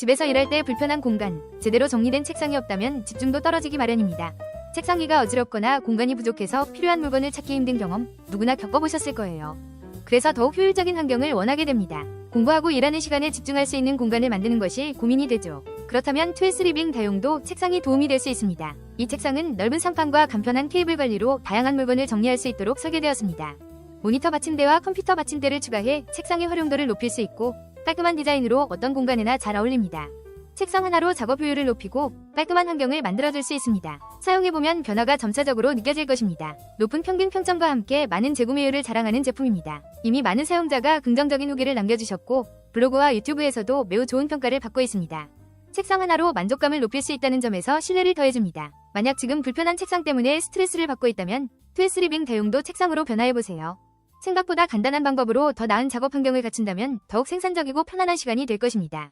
집에서 일할 때 불편한 공간, 제대로 정리된 책상이 없다면 집중도 떨어지기 마련입니다. 책상 위가 어지럽거나 공간이 부족해서 필요한 물건을 찾기 힘든 경험 누구나 겪어보셨을 거예요. 그래서 더욱 효율적인 환경을 원하게 됩니다. 공부하고 일하는 시간에 집중할 수 있는 공간을 만드는 것이 고민이 되죠. 그렇다면 트윈스 리빙 다용도 책상이 도움이 될 수 있습니다. 이 책상은 넓은 상판과 간편한 케이블 관리로 다양한 물건을 정리할 수 있도록 설계되었습니다. 모니터 받침대와 컴퓨터 받침대를 추가해 책상의 활용도를 높일 수 있고 깔끔한 디자인으로 어떤 공간에나 잘 어울립니다. 책상 하나로 작업 효율을 높이고 깔끔한 환경을 만들어줄 수 있습니다. 사용해보면 변화가 점차적으로 느껴질 것입니다. 높은 평균 평점과 함께 많은 재구매율을 자랑하는 제품입니다. 이미 많은 사용자가 긍정적인 후기를 남겨주셨고 블로그와 유튜브에서도 매우 좋은 평가를 받고 있습니다. 책상 하나로 만족감을 높일 수 있다는 점에서 신뢰를 더해줍니다. 만약 지금 불편한 책상 때문에 스트레스를 받고 있다면 트위스 리빙 대용도 책상으로 변화해보세요. 생각보다 간단한 방법으로 더 나은 작업 환경을 갖춘다면 더욱 생산적이고 편안한 시간이 될 것입니다.